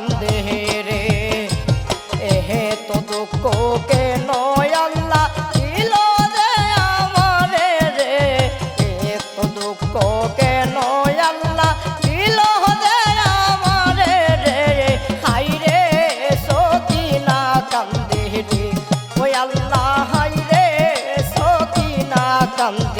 কান্দে রে এহে তো দুঃখ কেন আল্লাহ দিল রে আমারে রে এ তো দুঃখ কেন আল্লাহ দিল রে আমারে রে হাই রে সতি না কান্দে রে ওই আল্লাহ হাই রে সতি না কান্দে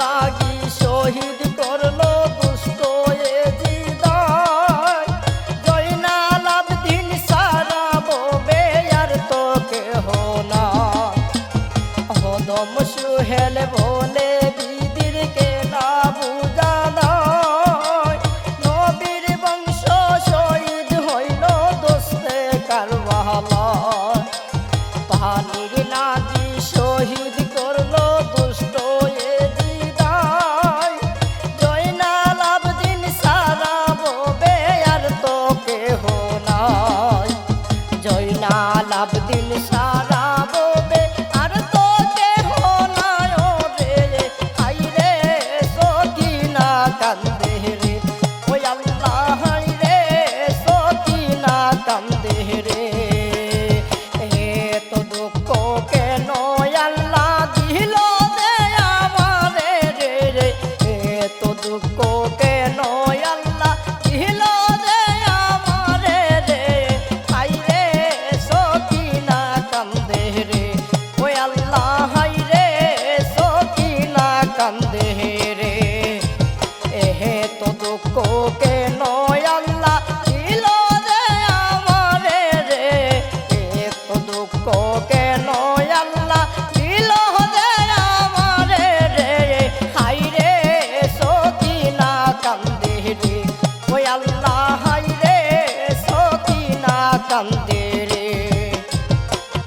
লাগি শহীদ করল দুষ্ট এ জিদায় জয়নাল দিন সারা বে আর তো কেহ না কোকেন